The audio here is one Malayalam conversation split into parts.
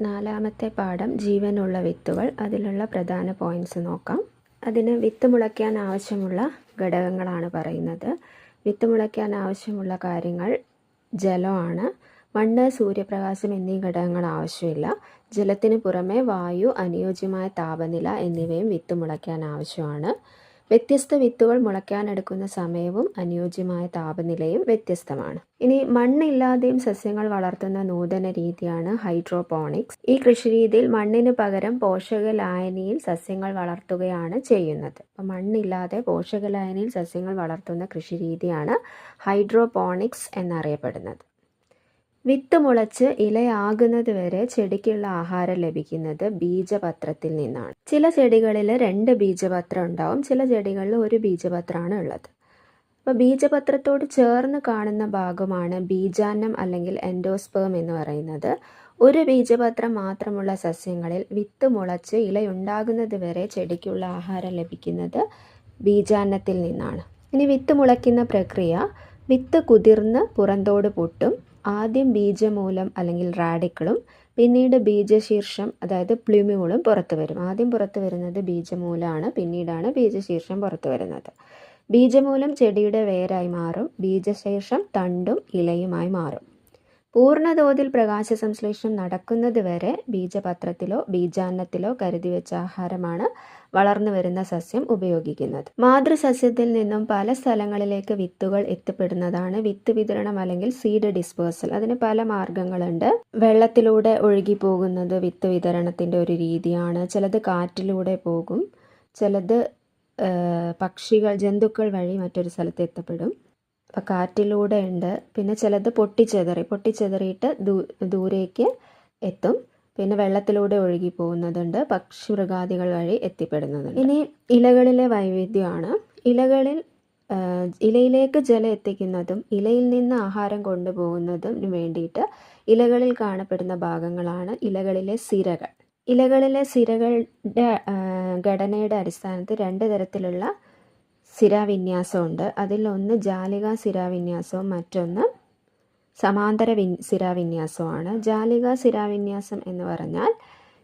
നാലാമത്തെ പാഠം ജീവനുള്ള വിത്തുകൾ. അതിലുള്ള പ്രധാന പോയിന്റ്സ് നോക്കാം. അതിന് വിത്ത് മുളയ്ക്കാൻ ആവശ്യമുള്ള ഘടകങ്ങളാണ് പറയുന്നത്. വിത്ത് മുളയ്ക്കാൻ ആവശ്യമുള്ള കാര്യങ്ങൾ ജലമാണ്. മണ്ണ് സൂര്യപ്രകാശം എന്നീ ഘടകങ്ങൾ ആവശ്യമില്ല. ജലത്തിന് പുറമെ വായു അനുയോജ്യമായ താപനില എന്നിവയും വിത്ത് മുളയ്ക്കാൻ ആവശ്യമാണ്. വ്യത്യസ്ത വിത്തുകൾ മുളയ്ക്കാനെടുക്കുന്ന സമയവും അനുയോജ്യമായ താപനിലയും വ്യത്യസ്തമാണ്. ഇനി മണ്ണില്ലാതെയും സസ്യങ്ങൾ വളർത്തുന്ന നൂതന രീതിയാണ് ഹൈഡ്രോപോണിക്സ്. ഈ കൃഷിരീതിയിൽ മണ്ണിന് പകരം പോഷക ലായനിയിൽ സസ്യങ്ങൾ വളർത്തുകയാണ് ചെയ്യുന്നത്. അപ്പം മണ്ണില്ലാതെ പോഷക ലായനിയിൽ സസ്യങ്ങൾ വളർത്തുന്ന കൃഷിരീതിയാണ് ഹൈഡ്രോപോണിക്സ് എന്നറിയപ്പെടുന്നത്. വിത്ത് മുളച്ച് ഇലയാകുന്നത് വരെ ചെടിക്കുള്ള ആഹാരം ലഭിക്കുന്നത് ബീജപത്രത്തിൽ നിന്നാണ്. ചില ചെടികളിൽ രണ്ട് ബീജപത്രം ഉണ്ടാവും. ചില ചെടികളിൽ ഒരു ബീജപത്രമാണ് ഉള്ളത്. അപ്പോൾ ബീജപത്രത്തോട് ചേർന്ന് കാണുന്ന ഭാഗമാണ് ബീജാന്നം അല്ലെങ്കിൽ എൻഡോസ്പേം എന്ന് പറയുന്നത്. ഒരു ബീജപത്രം മാത്രമുള്ള സസ്യങ്ങളിൽ വിത്ത് മുളച്ച് ഇലയുണ്ടാകുന്നത് വരെ ചെടിക്കുള്ള ആഹാരം ലഭിക്കുന്നത് ബീജാന്നത്തിൽ നിന്നാണ്. ഇനി വിത്ത് മുളയ്ക്കുന്ന പ്രക്രിയ വിത്ത് കുതിർന്ന് പുറന്തോട് പൊട്ടും. ആദ്യം ബീജമൂലം അല്ലെങ്കിൽ റാഡിക്കളും പിന്നീട് ബീജശീർഷം അതായത് പ്ലുമ്യൂളും പുറത്തു വരും. ആദ്യം പുറത്തു വരുന്നത് ബീജമൂലമാണ് പിന്നീടാണ് ബീജശീർഷം പുറത്തു വരുന്നത്. ബീജമൂലം ചെടിയുടെ വേരായി മാറും ബീജശീർഷം തണ്ടും ഇലയുമായി മാറും. പൂർണതോതിൽ പ്രകാശ സംശ്ലേഷണം നടക്കുന്നത് വരെ ബീജപത്രത്തിലോ ബീജാന്നത്തിലോ കരുതി വെച്ച ആഹാരമാണ് വളർന്നു വരുന്ന സസ്യം ഉപയോഗിക്കുന്നത്. മാതൃസസ്യത്തിൽ നിന്നും പല സ്ഥലങ്ങളിലേക്ക് വിത്തുകൾ എത്തിപ്പെടുന്നതാണ് വിത്ത് വിതരണം അല്ലെങ്കിൽ സീഡ് ഡിസ്പേഴ്സൽ അതിന് പല മാർഗങ്ങളുണ്ട്. വെള്ളത്തിലൂടെ ഒഴുകി പോകുന്നത് വിത്ത് വിതരണത്തിന്റെ ഒരു രീതിയാണ്. ചിലത് കാറ്റിലൂടെ പോകും. ചിലത് പക്ഷികൾ ജന്തുക്കൾ വഴി മറ്റൊരു സ്ഥലത്ത് എത്തപ്പെടും. അപ്പം കാറ്റിലൂടെ ഉണ്ട്. പിന്നെ ചിലത് പൊട്ടിച്ചെതറി. പൊട്ടിച്ചെതറിയിട്ട് ദൂ ദൂരേക്ക് എത്തും. പിന്നെ വെള്ളത്തിലൂടെ ഒഴുകി പോകുന്നതുണ്ട് പക്ഷി മൃഗാദികൾ വഴി എത്തിപ്പെടുന്നതുണ്ട്. ഇനി ഇലകളിലെ വൈവിധ്യമാണ്. ഇലകളിൽ ഇലയിലേക്ക് ജലം എത്തിക്കുന്നതും ഇലയിൽ നിന്ന് ആഹാരം കൊണ്ടുപോകുന്നതും വേണ്ടിയിട്ട് ഇലകളിൽ കാണപ്പെടുന്ന ഭാഗങ്ങളാണ് ഇലകളിലെ സിരകൾ. ഇലകളിലെ സിരകളുടെ ഘടനയുടെ അടിസ്ഥാനത്തിൽ രണ്ട് തരത്തിലുള്ള സിരാവിന്യാസമുണ്ട്. അതിലൊന്ന് ജാലിക സിരാവിന്യാസവും മറ്റൊന്ന് സമാന്തര വിൻ സിരാവിന്യാസമാണ് ജാലിക സിരാവിന്യാസം എന്ന് പറഞ്ഞാൽ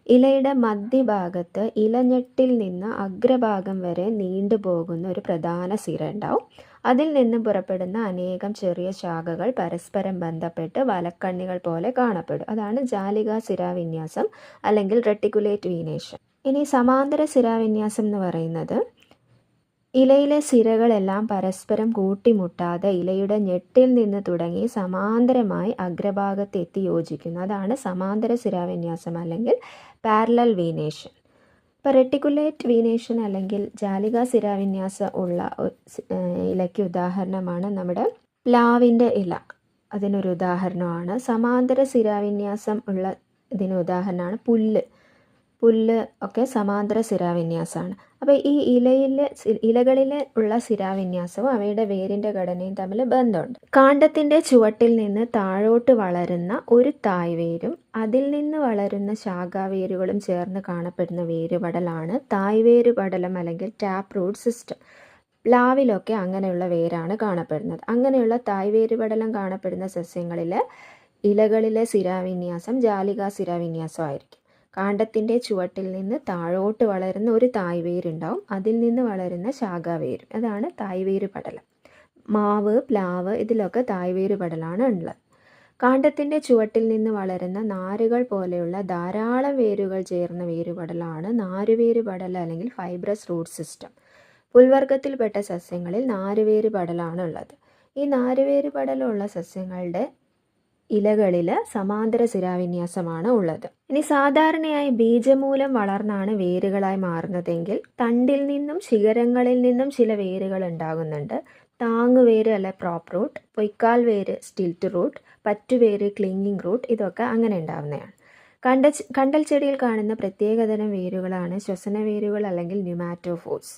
ഇലയുടെ മധ്യഭാഗത്ത് ഇലഞ്ഞെട്ടിൽ നിന്ന് അഗ്രഭാഗം വരെ നീണ്ടുപോകുന്ന ഒരു പ്രധാന സിര ഉണ്ടാവും. അതിൽ നിന്ന് പുറപ്പെടുന്ന അനേകം ചെറിയ ശാഖകൾ പരസ്പരം ബന്ധപ്പെട്ട് വലക്കണ്ണികൾ പോലെ കാണപ്പെടും. അതാണ് ജാലിക സിരാവിന്യാസം അല്ലെങ്കിൽ റെട്ടിക്കുലേറ്റ് വീനേഷൻ. ഇനി സമാന്തര സിരാവിന്യാസം എന്ന് പറയുന്നത് ഇലയിലെ സിരകളെല്ലാം പരസ്പരം കൂട്ടിമുട്ടാതെ ഇലയുടെ ഞെട്ടിൽ നിന്ന് തുടങ്ങി സമാന്തരമായി അഗ്രഭാഗത്തെത്തി യോജിക്കുന്നു. അതാണ് സമാന്തര സിരാവിന്യാസം അല്ലെങ്കിൽ പാരലൽ വീനേഷൻ ഇപ്പോൾ റെട്ടിക്കുലേറ്റ് വീനേഷൻ അല്ലെങ്കിൽ ജാലിക സിരാവിന്യാസം ഉള്ള ഇലയ്ക്ക് ഉദാഹരണമാണ് നമ്മുടെ പ്ലാവിന്റെ ഇല. അതിനൊരു ഉദാഹരണമാണ്. സമാന്തര സിരാവിന്യാസം ഉള്ള ഇതിന് ഉദാഹരണമാണ് പുല്ല്. പുല്ല് ഒക്കെ സമാന്തര സിരാവിന്യാസമാണ് അപ്പോൾ ഈ ഇലയിൽ ഇലകളിൽ ഉള്ള സിരാവിന്യാസവും അവയുടെ വേരിന്റെ ഘടനയും തമ്മിൽ ബന്ധമുണ്ട്. കാണ്ടത്തിന്റെ ചുവട്ടിൽ നിന്ന് താഴോട്ട് വളരുന്ന ഒരു തായ്വേരും അതിൽ നിന്ന് വളരുന്ന ശാഖാവേരുകളും ചേർന്ന് കാണപ്പെടുന്ന വേരുപടലാണ് തായ്വേര് പടലം അല്ലെങ്കിൽ ടാപ്പ് റൂട്ട് സിസ്റ്റം. പ്ലാവിലൊക്കെ അങ്ങനെയുള്ള വേരാണ് കാണപ്പെടുന്നത്. അങ്ങനെയുള്ള തായ്വേര് പടലം കാണപ്പെടുന്ന സസ്യങ്ങളിൽ ഇലകളിലെ സിരാവിന്യാസം ജാലിക സിരാവിന്യാസം ആയിരിക്കും കാണ്ഡത്തിന്റെ ചുവട്ടിൽ നിന്ന് താഴോട്ട് വളരുന്ന ഒരു തായ്വേരുണ്ടാവും. അതിൽ നിന്ന് വളരുന്ന ശാഖാവേര്. അതാണ് തായ്വേര് പടലം. മാവ് പ്ലാവ് ഇതിലൊക്കെ തായ്വേര് പടലാണ് ഉള്ളത്. കാണ്ടത്തിന്റെ ചുവട്ടിൽ നിന്ന് വളരുന്ന നാരുകൾ പോലെയുള്ള ധാരാളം വേരുകൾ ചേർന്ന വേരുപടലാണ് നാരുവേര് പടൽ അല്ലെങ്കിൽ ഫൈബ്രസ് റൂട്ട് സിസ്റ്റം. പുൽവർഗത്തിൽപ്പെട്ട സസ്യങ്ങളിൽ നാരുവേര് പടലാണ് ഉള്ളത്. ഈ നാരുവേര് പടലുള്ള സസ്യങ്ങളുടെ ഇലകളിൽ സമാന്തര സിരാവിന്യാസമാണ് ഉള്ളത്. ഇനി സാധാരണയായി ബീജമൂലം വളർന്നാണ് വേരുകളായി മാറുന്നതെങ്കിൽ തണ്ടിൽ നിന്നും ശിഖരങ്ങളിൽ നിന്നും ചില വേരുകൾ ഉണ്ടാകുന്നുണ്ട്. താങ്ങുവേര് അല്ല പ്രോപ്പ് റൂട്ട് പൊയ്ക്കാൽ വേര് സ്റ്റിൽറ്റ് റൂട്ട് പറ്റുവേര് ക്ലിങ്ങിങ് റൂട്ട് ഇതൊക്കെ അങ്ങനെ ഉണ്ടാവുന്നതാണ്. കണ്ട കണ്ടൽ ചെടിയിൽ കാണുന്ന പ്രത്യേകതരം വേരുകളാണ് ശ്വസന വേരുകൾ അല്ലെങ്കിൽ ന്യൂമാറ്റോഫോഴ്സ്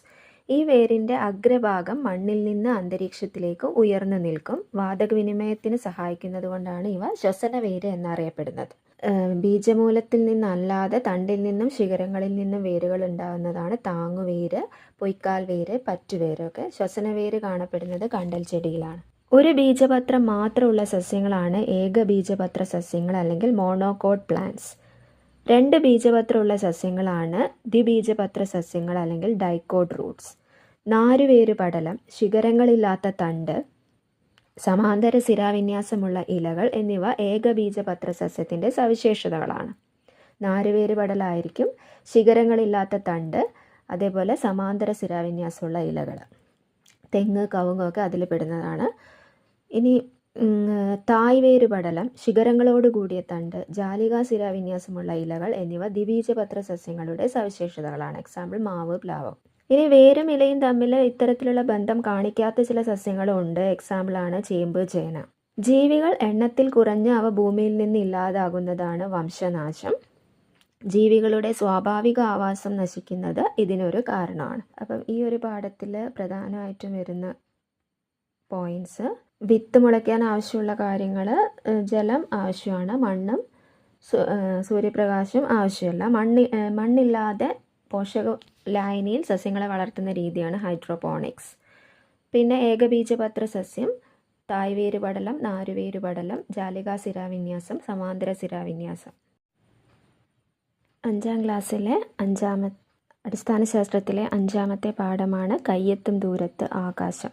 ഈ വേരിന്റെ അഗ്രഭാഗം മണ്ണിൽ നിന്ന് അന്തരീക്ഷത്തിലേക്ക് ഉയർന്നു നിൽക്കും. വാതകവിനിമയത്തിന് സഹായിക്കുന്നത് കൊണ്ടാണ് ഇവ ശ്വസന വേര് എന്നറിയപ്പെടുന്നത്. ബീജമൂലത്തിൽ നിന്നല്ലാതെ തണ്ടിൽ നിന്നും ശിഖരങ്ങളിൽ നിന്നും വേരുകൾ ഉണ്ടാകുന്നതാണ് താങ്ങുവേര് പൊയ്ക്കാൽ വേര് പറ്റുവേരൊക്കെ ശ്വസന വേര് കാണപ്പെടുന്നത് കണ്ടൽ ചെടിയിലാണ്. ഒരു ബീജപത്രം മാത്രമുള്ള സസ്യങ്ങളാണ് ഏക ബീജപത്ര സസ്യങ്ങൾ അല്ലെങ്കിൽ മോണോകോട്ട് പ്ലാന്റ്സ് രണ്ട് ബീജപത്രമുള്ള സസ്യങ്ങളാണ് ദ്വിബീജപത്ര സസ്യങ്ങൾ അല്ലെങ്കിൽ ഡൈക്കോഡ് റൂട്ട്സ് നാരുവേര് പടലം ശിഖരങ്ങളില്ലാത്ത തണ്ട് സമാന്തര സിരാവിന്യാസമുള്ള ഇലകൾ എന്നിവ ഏകബീജപത്ര സസ്യത്തിന്റെ സവിശേഷതകളാണ്. നാരുവേര് പടലായിരിക്കും ശിഖരങ്ങളില്ലാത്ത തണ്ട് അതേപോലെ സമാന്തര സിരാവിന്യാസമുള്ള ഇലകൾ. തെങ്ങ് കവുങ്ങൊക്കെ അതിൽ പെടുന്നതാണ്. ഇനി തായ്വേര് പടലം ശിഖരങ്ങളോട് കൂടിയ തണ്ട് ജാലികാസിര സിരാവിന്യാസമുള്ള ഇലകൾ എന്നിവ ദ്വിബീജപത്ര സസ്യങ്ങളുടെ സവിശേഷതകളാണ്. എക്സാമ്പിൾ മാവ് പ്ലാവ്. ഇനി വേരും ഇലയും തമ്മിൽ ഇത്തരത്തിലുള്ള ബന്ധം കാണിക്കാത്ത ചില സസ്യങ്ങളും ഉണ്ട്. എക്സാമ്പിളാണ് ചേമ്പ് ചേന. ജീവികൾ എണ്ണത്തിൽ കുറഞ്ഞ് അവ ഭൂമിയിൽ നിന്ന് ഇല്ലാതാകുന്നതാണ് വംശനാശം. ജീവികളുടെ സ്വാഭാവിക ആവാസം നശിക്കുന്നത് ഇതിനൊരു കാരണമാണ്. അപ്പം ഈ ഒരു പാഠത്തിൽ പ്രധാനമായിട്ടും വരുന്ന പോയിന്റ്സ് വിത്ത് മുളയ്ക്കാൻ ആവശ്യമുള്ള കാര്യങ്ങൾ ജലം ആവശ്യമാണ് മണ്ണും സൂര്യപ്രകാശം ആവശ്യമില്ല. മണ്ണ് മണ്ണില്ലാതെ പോഷക ലായനിയിൽ സസ്യങ്ങളെ വളർത്തുന്ന രീതിയാണ് ഹൈഡ്രോപോണിക്സ് പിന്നെ ഏകബീജപത്ര സസ്യം തായ്വേര് പടലം നാരുവേര് പടലം ജാലികാ സിരാവിന്യാസം സമാന്തര സിരാവിന്യാസം അഞ്ചാം ക്ലാസ്സിലെ അഞ്ചാമ അടിസ്ഥാന ശാസ്ത്രത്തിലെ അഞ്ചാമത്തെ പാഠമാണ് കയ്യെത്തും ദൂരത്ത് ആകാശം.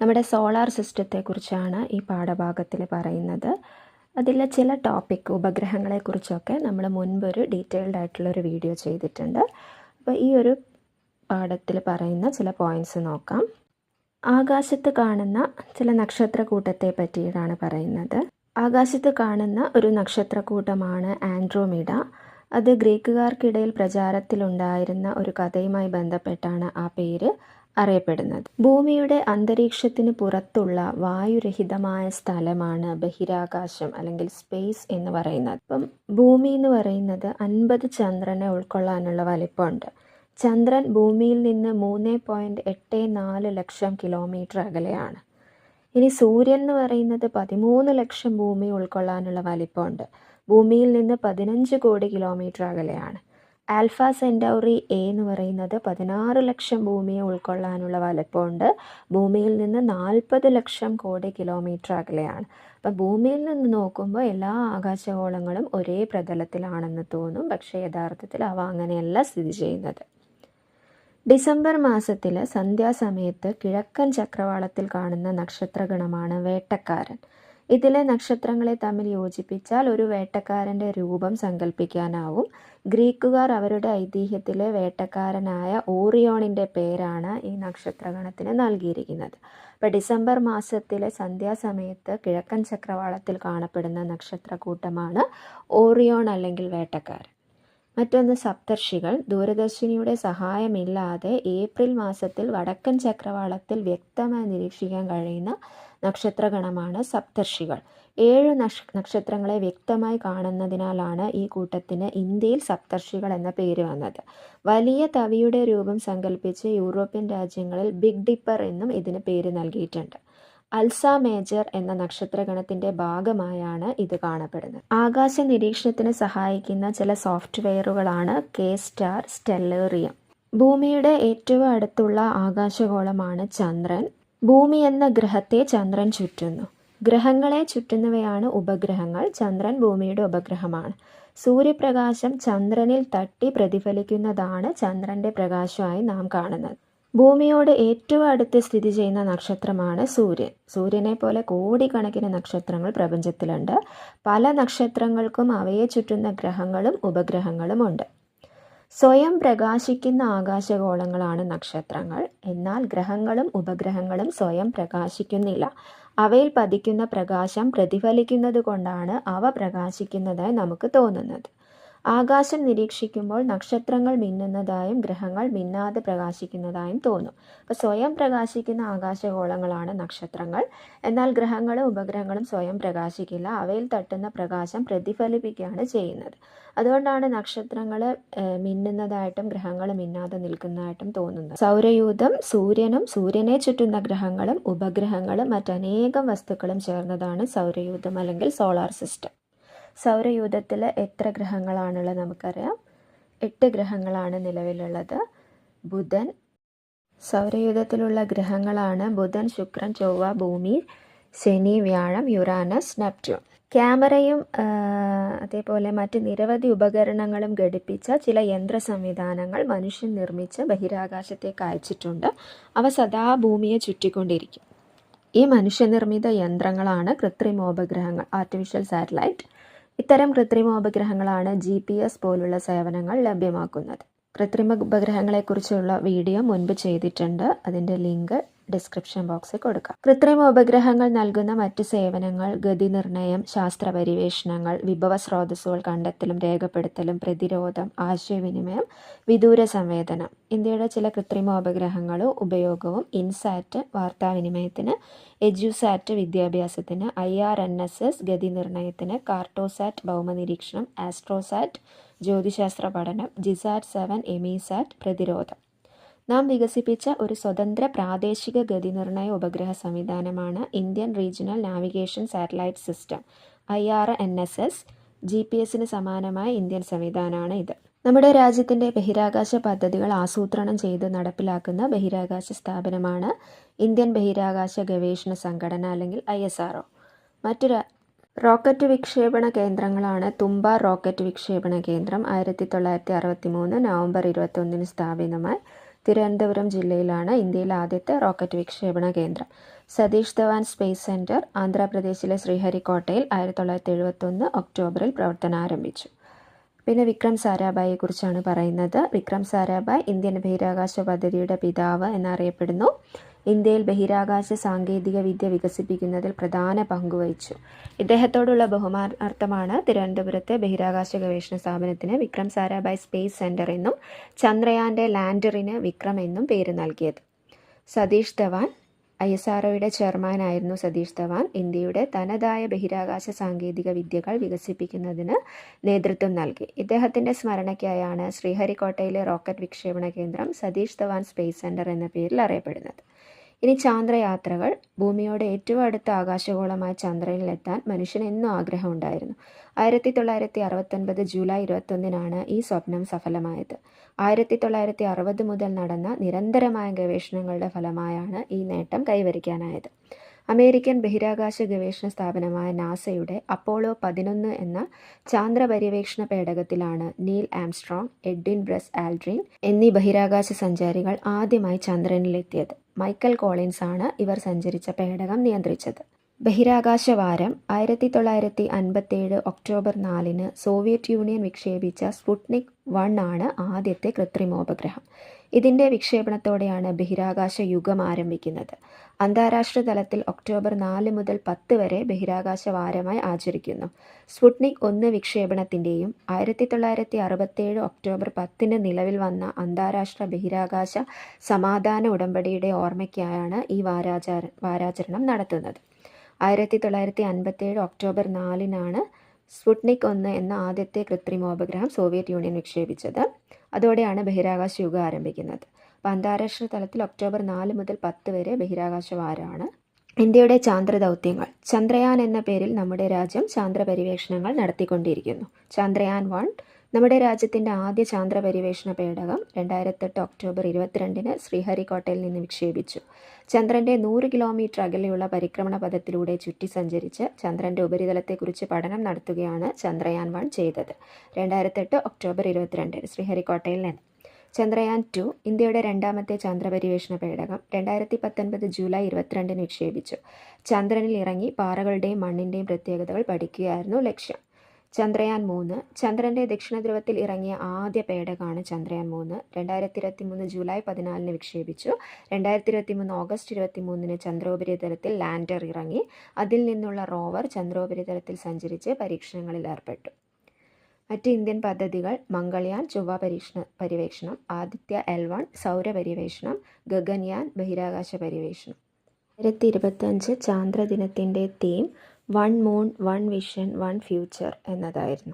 നമ്മുടെ സോളാർ സിസ്റ്റത്തെക്കുറിച്ചാണ് ഈ പാഠഭാഗത്തിൽ പറയുന്നത്. അതിലെ ചില ടോപ്പിക് ഉപഗ്രഹങ്ങളെക്കുറിച്ചൊക്കെ നമ്മൾ മുൻപൊരു ഡീറ്റെയിൽഡ് ആയിട്ടുള്ളൊരു വീഡിയോ ചെയ്തിട്ടുണ്ട്. അപ്പോൾ ഈ ഒരു പാഠത്തിൽ പറയുന്ന ചില പോയിന്റ്സ് നോക്കാം. ആകാശത്ത് കാണുന്ന ചില നക്ഷത്രക്കൂട്ടത്തെ പറ്റിയിട്ടാണ് പറയുന്നത്. ആകാശത്ത് കാണുന്ന ഒരു നക്ഷത്രക്കൂട്ടമാണ് ആൻഡ്രോമിഡ. അത് ഗ്രീക്കുകാർക്കിടയിൽ പ്രചാരത്തിലുണ്ടായിരുന്ന ഒരു കഥയുമായി ബന്ധപ്പെട്ടാണ് ആ പേര്. അറിയപ്പെടുന്നത്. ഭൂമിയുടെ അന്തരീക്ഷത്തിന് പുറത്തുള്ള വായുരഹിതമായ സ്ഥലമാണ് ബഹിരാകാശം അല്ലെങ്കിൽ സ്പേസ് എന്ന് പറയുന്നത്. അപ്പം ഭൂമി എന്ന് പറയുന്നത് അൻപത് ചന്ദ്രനെ ഉൾക്കൊള്ളാനുള്ള വലിപ്പമുണ്ട്. ചന്ദ്രൻ ഭൂമിയിൽ നിന്ന് മൂന്ന് പോയിന്റ് എട്ട് നാല് ലക്ഷം കിലോമീറ്റർ അകലെയാണ്. ഇനി സൂര്യൻ എന്ന് പറയുന്നത് പതിമൂന്ന് ലക്ഷം ഭൂമി ഉൾക്കൊള്ളാനുള്ള വലിപ്പമുണ്ട്. ഭൂമിയിൽ നിന്ന് പതിനഞ്ച് കോടി കിലോമീറ്റർ അകലെയാണ്. ആൽഫ സെന്റൗറി എ എന്ന് പറയുന്നത് പതിനാറ് ലക്ഷം ഭൂമിയെ ഉൾക്കൊള്ളാനുള്ള വലപ്പമുണ്ട്. ഭൂമിയിൽ നിന്ന് നാൽപ്പത് ലക്ഷം കോടി കിലോമീറ്റർ അകലെയാണ്. അപ്പം ഭൂമിയിൽ നിന്ന് നോക്കുമ്പോൾ എല്ലാ ആകാശഗോളങ്ങളും ഒരേ പ്രതലത്തിലാണെന്ന് തോന്നും. പക്ഷേ യഥാർത്ഥത്തിൽ അവ അങ്ങനെയല്ല സ്ഥിതി ചെയ്യുന്നത്. ഡിസംബർ മാസത്തിൽ സന്ധ്യാസമയത്ത് കിഴക്കൻ ചക്രവാളത്തിൽ കാണുന്ന നക്ഷത്രഗണമാണ് വേട്ടക്കാരൻ. ഇതിലെ നക്ഷത്രങ്ങളെ തമ്മിൽ യോജിപ്പിച്ചാൽ ഒരു വേട്ടക്കാരന്റെ രൂപം സങ്കല്പിക്കാനാവും ഗ്രീക്കുകാർ അവരുടെ ഐതിഹ്യത്തിലെ വേട്ടക്കാരനായ ഓറിയോണിന്റെ പേരാണ് ഈ നക്ഷത്രഗണത്തിന് നൽകിയിരിക്കുന്നത്. അപ്പോൾ ഡിസംബർ മാസത്തിലെ സന്ധ്യാസമയത്ത് കിഴക്കൻ ചക്രവാളത്തിൽ കാണപ്പെടുന്ന നക്ഷത്രക്കൂട്ടമാണ് ഓറിയോൺ അല്ലെങ്കിൽ വേട്ടക്കാരൻ. മറ്റൊന്ന് സപ്തർഷികൾ. ദൂരദർശിനിയുടെ സഹായമില്ലാതെ ഏപ്രിൽ മാസത്തിൽ വടക്കൻ ചക്രവാളത്തിൽ വ്യക്തമായി നിരീക്ഷിക്കാൻ കഴിയുന്ന നക്ഷത്രഗണമാണ് സപ്തർഷികൾ. ഏഴ് നക്ഷ നക്ഷത്രങ്ങളെ വ്യക്തമായി കാണുന്നതിനാലാണ് ഈ കൂട്ടത്തിന് ഇന്ത്യയിൽ സപ്തർഷികൾ എന്ന പേര് വന്നത്. വലിയ തവിയുടെ രൂപം സങ്കല്പിച്ച് യൂറോപ്യൻ രാജ്യങ്ങളിൽ ബിഗ് ഡിപ്പർ എന്നും ഇതിന് പേര് നൽകിയിട്ടുണ്ട്. അൽസ മേജർ എന്ന നക്ഷത്രഗണത്തിന്റെ ഭാഗമായാണ് ഇത് കാണപ്പെടുന്നത്. ആകാശ നിരീക്ഷണത്തിന് സഹായിക്കുന്ന ചില സോഫ്റ്റ്വെയറുകളാണ് കെ സ്റ്റാർ സ്റ്റെല്ലേറിയം. ഭൂമിയുടെ ഏറ്റവും അടുത്തുള്ള ആകാശഗോളമാണ് ചന്ദ്രൻ. ഭൂമി എന്ന ഗ്രഹത്തെ ചന്ദ്രൻ ചുറ്റുന്നു. ഗ്രഹങ്ങളെ ചുറ്റുന്നവയാണ് ഉപഗ്രഹങ്ങൾ. ചന്ദ്രൻ ഭൂമിയുടെ ഉപഗ്രഹമാണ്. സൂര്യപ്രകാശം ചന്ദ്രനിൽ തട്ടി പ്രതിഫലിക്കുന്നതാണ് ചന്ദ്രന്റെ പ്രകാശമായി നാം കാണുന്നത്. ഭൂമിയോട് ഏറ്റവും അടുത്ത് സ്ഥിതി ചെയ്യുന്ന നക്ഷത്രമാണ് സൂര്യൻ. സൂര്യനെ പോലെ കോടിക്കണക്കിന് നക്ഷത്രങ്ങൾ പ്രപഞ്ചത്തിലുണ്ട്. പല നക്ഷത്രങ്ങൾക്കും അവയെ ചുറ്റുന്ന ഗ്രഹങ്ങളും ഉപഗ്രഹങ്ങളും ഉണ്ട്. സ്വയം പ്രകാശിക്കുന്ന ആകാശഗോളങ്ങളാണ് നക്ഷത്രങ്ങൾ. എന്നാൽ ഗ്രഹങ്ങളും ഉപഗ്രഹങ്ങളും സ്വയം പ്രകാശിക്കുന്നില്ല. അവയിൽ പതിക്കുന്ന പ്രകാശം പ്രതിഫലിക്കുന്നത് കൊണ്ടാണ് അവ പ്രകാശിക്കുന്നതായി നമുക്ക് തോന്നുന്നത്. ആകാശം നിരീക്ഷിക്കുമ്പോൾ നക്ഷത്രങ്ങൾ മിന്നുന്നതായും ഗ്രഹങ്ങൾ മിന്നാതെ പ്രകാശിക്കുന്നതായും തോന്നും. അപ്പോൾ സ്വയം പ്രകാശിക്കുന്ന ആകാശഗോളങ്ങളാണ് നക്ഷത്രങ്ങൾ. എന്നാൽ ഗ്രഹങ്ങളും ഉപഗ്രഹങ്ങളും സ്വയം പ്രകാശിക്കില്ല. അവയിൽ തട്ടുന്ന പ്രകാശം പ്രതിഫലിപ്പിക്കുകയാണ് ചെയ്യുന്നത്. അതുകൊണ്ടാണ് നക്ഷത്രങ്ങൾ മിന്നുന്നതായിട്ടും ഗ്രഹങ്ങൾ മിന്നാതെ നിൽക്കുന്നതായിട്ടും തോന്നുന്നത്. സൗരയൂഥം സൂര്യനും സൂര്യനെ ചുറ്റുന്ന ഗ്രഹങ്ങളും ഉപഗ്രഹങ്ങളും മറ്റനേകം വസ്തുക്കളും ചേർന്നതാണ് സൗരയൂഥം അല്ലെങ്കിൽ സോളാർ സിസ്റ്റം. സൗരയൂഥത്തിൽ എത്ര ഗ്രഹങ്ങളാണുള്ളത് നമുക്കറിയാം. എട്ട് ഗ്രഹങ്ങളാണ് നിലവിലുള്ളത്. ബുധൻ സൗരയൂഥത്തിലുള്ള ഗ്രഹങ്ങളാണ്. ബുധൻ ശുക്രൻ ചൊവ്വ ഭൂമി ശനി വ്യാഴം യുറാനസ് നെപ്റ്റ്യൂൺ. ക്യാമറയും അതേപോലെ മറ്റ് നിരവധി ഉപകരണങ്ങളും ഘടിപ്പിച്ച ചില യന്ത്ര സംവിധാനങ്ങൾ മനുഷ്യൻ നിർമ്മിച്ച് ബഹിരാകാശത്തേക്ക് അയച്ചിട്ടുണ്ട് അവ സദാ ഭൂമിയെ ചുറ്റിക്കൊണ്ടിരിക്കും. ഈ മനുഷ്യനിർമ്മിത യന്ത്രങ്ങളാണ് കൃത്രിമോപഗ്രഹങ്ങൾ ആർട്ടിഫിഷ്യൽ സാറ്റലൈറ്റ് ഇത്തരം കൃത്രിമോപഗ്രഹങ്ങളാണ് ജി പി എസ് പോലുള്ള സേവനങ്ങൾ ലഭ്യമാക്കുന്നത്. കൃത്രിമ ഉപഗ്രഹങ്ങളെക്കുറിച്ചുള്ള വീഡിയോ മുൻപ് ചെയ്തിട്ടുണ്ട്. അതിന്റെ ലിങ്ക് ഡിസ്ക്രിപ്ഷൻ ബോക്സിൽ കൊടുക്കാം. കൃത്രിമ ഉപഗ്രഹങ്ങൾ നൽകുന്ന മറ്റ് സേവനങ്ങൾ ഗതി നിർണയം ശാസ്ത്ര പര്യവേഷണങ്ങൾ വിഭവ സ്രോതസ്സുകൾ കണ്ടെത്തലും രേഖപ്പെടുത്തലും പ്രതിരോധം ആശയവിനിമയം വിദൂര സംവേദനം. ഇന്ത്യയുടെ ചില കൃത്രിമ ഉപഗ്രഹങ്ങളും ഉപയോഗവും ഇൻസാറ്റ് വാർത്താവിനിമയത്തിന് എജ്യുസാറ്റ് വിദ്യാഭ്യാസത്തിന് I R N S S ഗതി നിർണയത്തിന് കാർട്ടോസാറ്റ് ഭൗമനിരീക്ഷണം ആസ്ട്രോസാറ്റ് ജ്യോതിശാസ്ത്ര പഠനം ജിസാറ്റ് സെവൻ എമിസാറ്റ് പ്രതിരോധം. നാം വികസിപ്പിച്ച ഒരു സ്വതന്ത്ര പ്രാദേശിക ഗതിനിർണയ ഉപഗ്രഹ സംവിധാനമാണ് Indian regional navigation satellite system I R N S S G P എസിന് സമാനമായ ഇന്ത്യൻ സംവിധാനമാണ് ഇത്. നമ്മുടെ രാജ്യത്തിന്റെ ബഹിരാകാശ പദ്ധതികൾ ആസൂത്രണം ചെയ്ത് നടപ്പിലാക്കുന്ന ബഹിരാകാശ സ്ഥാപനമാണ് ഇന്ത്യൻ ബഹിരാകാശ ഗവേഷണ സംഘടന അല്ലെങ്കിൽ ഐ എസ് ആർ മറ്റു റോക്കറ്റ് വിക്ഷേപണ കേന്ദ്രങ്ങളാണ് തുമ്പ റോക്കറ്റ് വിക്ഷേപണ കേന്ദ്രം ആയിരത്തി തൊള്ളായിരത്തി അറുപത്തി മൂന്ന് നവംബർ ഇരുപത്തൊന്നിന് സ്ഥാപിതമായി. തിരുവനന്തപുരം ജില്ലയിലാണ് ഇന്ത്യയിലെ ആദ്യത്തെ റോക്കറ്റ് വിക്ഷേപണ കേന്ദ്രം. സതീഷ് ധവാൻ സ്പേസ് സെന്റർ ആന്ധ്രാപ്രദേശിലെ ശ്രീഹരിക്കോട്ടയിൽ ആയിരത്തി തൊള്ളായിരത്തി എഴുപത്തൊന്ന് ഒക്ടോബറിൽ പ്രവർത്തനം ആരംഭിച്ചു. പിന്നെ വിക്രം സാരാഭായിയെ കുറിച്ചാണ് പറയുന്നത്. വിക്രം സാരാഭായ് ഇന്ത്യൻ ബഹിരാകാശ പദ്ധതിയുടെ പിതാവ് എന്നറിയപ്പെടുന്നു. ഇന്ത്യയിൽ ബഹിരാകാശ സാങ്കേതിക വിദ്യ വികസിപ്പിക്കുന്നതിൽ പ്രധാന പങ്കുവഹിച്ചു. ഇദ്ദേഹത്തോടുള്ള ബഹുമാനാർത്ഥമാണ് തിരുവനന്തപുരത്തെ ബഹിരാകാശ ഗവേഷണ സ്ഥാപനത്തിന് വിക്രം സാരാഭായ് സ്പേസ് സെന്റർ എന്നും ചന്ദ്രയാന്റെ ലാൻഡറിന് വിക്രം എന്നും പേര് നൽകിയത്. സതീഷ് ധവാൻ ഐ എസ് ആർഒയുടെ ചെയർമാനായിരുന്നു സതീഷ് ധവാൻ. ഇന്ത്യയുടെ തനതായ ബഹിരാകാശ സാങ്കേതിക വിദ്യകൾ വികസിപ്പിക്കുന്നതിന് നേതൃത്വം നൽകി. ഇദ്ദേഹത്തിന്റെ സ്മരണയ്ക്കായാണ് ശ്രീഹരിക്കോട്ടയിലെ റോക്കറ്റ് വിക്ഷേപണ കേന്ദ്രം സതീഷ് ധവാൻ സ്പേസ് സെന്റർ എന്ന പേരിൽ അറിയപ്പെടുന്നത്. ഇനി ചാന്ദ്രയാത്രകൾ. ഭൂമിയോട് ഏറ്റവും അടുത്ത ആകാശഗോളമായ ചന്ദ്രനിലെത്താൻ മനുഷ്യന് എന്നും ആഗ്രഹമുണ്ടായിരുന്നു. ആയിരത്തി തൊള്ളായിരത്തി അറുപത്തൊൻപത് ജൂലൈ ഇരുപത്തൊന്നിനാണ് ഈ സ്വപ്നം സഫലമായത്. ആയിരത്തി തൊള്ളായിരത്തി അറുപത് മുതൽ നടന്ന നിരന്തരമായ ഗവേഷണങ്ങളുടെ ഫലമായാണ് ഈ നേട്ടം കൈവരിക്കാനായത്. അമേരിക്കൻ ബഹിരാകാശ ഗവേഷണ സ്ഥാപനമായ നാസയുടെ അപ്പോളോ പതിനൊന്ന് എന്ന ചാന്ദ്ര പര്യവേക്ഷണ പേടകത്തിലാണ് Neil Armstrong Edwin Buzz Aldrin എന്നീ ബഹിരാകാശ സഞ്ചാരികൾ ആദ്യമായി ചന്ദ്രനിലെത്തിയത്. മൈക്കൽ കോളിൻസ് ആണ് ഇവർ സഞ്ചരിച്ച പേടകം നിയന്ത്രിച്ചത്. ബഹിരാകാശ വാരം ആയിരത്തി തൊള്ളായിരത്തി അൻപത്തേഴ് ഒക്ടോബർ നാലിന് സോവിയറ്റ് യൂണിയൻ വിക്ഷേപിച്ച സ്പുട്നിക് വൺ ആണ് ആദ്യത്തെ കൃത്രിമോപഗ്രഹം. ഇതിന്റെ വിക്ഷേപണത്തോടെയാണ് ബഹിരാകാശ യുഗം ആരംഭിക്കുന്നത്. അന്താരാഷ്ട്ര തലത്തിൽ ഒക്ടോബർ നാല് മുതൽ പത്ത് വരെ ബഹിരാകാശ വാരമായി ആചരിക്കുന്നു. സ്പുട്നിക് ഒന്ന് വിക്ഷേപണത്തിന്റെയും ആയിരത്തി തൊള്ളായിരത്തി അറുപത്തേഴ് ഒക്ടോബർ പത്തിന് നിലവിൽ വന്ന അന്താരാഷ്ട്ര ബഹിരാകാശ സമാധാന ഉടമ്പടിയുടെ ഓർമ്മയ്ക്കായാണ് ഈ വാരാചാര വാരാചരണം നടത്തുന്നത്. ആയിരത്തി തൊള്ളായിരത്തി അൻപത്തേഴ് ഒക്ടോബർ നാലിനാണ് സ്പുട്നിക് ഒന്ന് എന്ന ആദ്യത്തെ കൃത്രിമോപഗ്രഹം സോവിയറ്റ് യൂണിയൻ വിക്ഷേപിച്ചത്. അതോടെയാണ് ബഹിരാകാശ യുഗം ആരംഭിക്കുന്നത്. അപ്പോൾ അന്താരാഷ്ട്ര തലത്തിൽ ഒക്ടോബർ നാല് മുതൽ പത്ത് വരെ ബഹിരാകാശ വാരമാണ് ഇന്ത്യയുടെ ചാന്ദ്ര ദൗത്യങ്ങൾ ചന്ദ്രയാൻ എന്ന പേരിൽ നമ്മുടെ രാജ്യം ചാന്ദ്ര പര്യവേഷണങ്ങൾ നടത്തിക്കൊണ്ടിരിക്കുന്നു. ചന്ദ്രയാൻ വൺ നമ്മുടെ രാജ്യത്തിന്റെ ആദ്യ ചാന്ദ്ര പര്യവേഷണ പേടകം രണ്ടായിരത്തെട്ട് ഒക്ടോബർ ഇരുപത്തിരണ്ടിന് ശ്രീഹരിക്കോട്ടയിൽ നിന്ന് വിക്ഷേപിച്ചു. ചന്ദ്രന്റെ നൂറ് കിലോമീറ്റർ അകലെയുള്ള പരിക്രമണ പഥത്തിലൂടെ ചുറ്റി സഞ്ചരിച്ച് ചന്ദ്രന്റെ ഉപരിതലത്തെക്കുറിച്ച് പഠനം നടത്തുകയാണ് ചന്ദ്രയാൻ വൺ ചെയ്തത് രണ്ടായിരത്തെട്ട് ഒക്ടോബർ ഇരുപത്തിരണ്ടിന് ശ്രീഹരിക്കോട്ടയിൽ നിന്ന്. ചന്ദ്രയാൻ ടു ഇന്ത്യയുടെ രണ്ടാമത്തെ ചന്ദ്രപര്യവേഷണ പേടകം രണ്ടായിരത്തി പത്തൊൻപത് ജൂലൈ ഇരുപത്തിരണ്ടിന് വിക്ഷേപിച്ചു. ചന്ദ്രനിൽ ഇറങ്ങി പാറകളുടെയും മണ്ണിന്റെയും പ്രത്യേകതകൾ പഠിക്കുകയായിരുന്നു ലക്ഷ്യം. ചന്ദ്രയാൻ മൂന്ന്. ചന്ദ്രന്റെ ദക്ഷിണധ്രുവത്തിൽ ഇറങ്ങിയ ആദ്യ പേടകമാണ് ചന്ദ്രയാൻ മൂന്ന്. രണ്ടായിരത്തി ഇരുപത്തി മൂന്ന് ജൂലൈ പതിനാലിന് വിക്ഷേപിച്ചു. രണ്ടായിരത്തി ഇരുപത്തി മൂന്ന് ഓഗസ്റ്റ് ഇരുപത്തി മൂന്നിന് ചന്ദ്രോപരിതലത്തിൽ ലാൻഡർ ഇറങ്ങി. അതിൽ നിന്നുള്ള റോവർ ചന്ദ്രോപരിതലത്തിൽ സഞ്ചരിച്ച് പരീക്ഷണങ്ങളിൽ ഏർപ്പെട്ടു. മറ്റ് ഇന്ത്യൻ പദ്ധതികൾ മംഗൾയാൻ ചൊവ്വ പരീക്ഷണ പര്യവേഷണം ആദിത്യ എൽ വൺ സൗര പര്യവേഷണം ഗഗൻയാൻ ബഹിരാകാശ പര്യവേഷണം രണ്ടായിരത്തി ഇരുപത്തഞ്ച് ചാന്ദ്രദിനത്തിന്റെ theme one moon one vision one future എന്നതായിരുന്നു.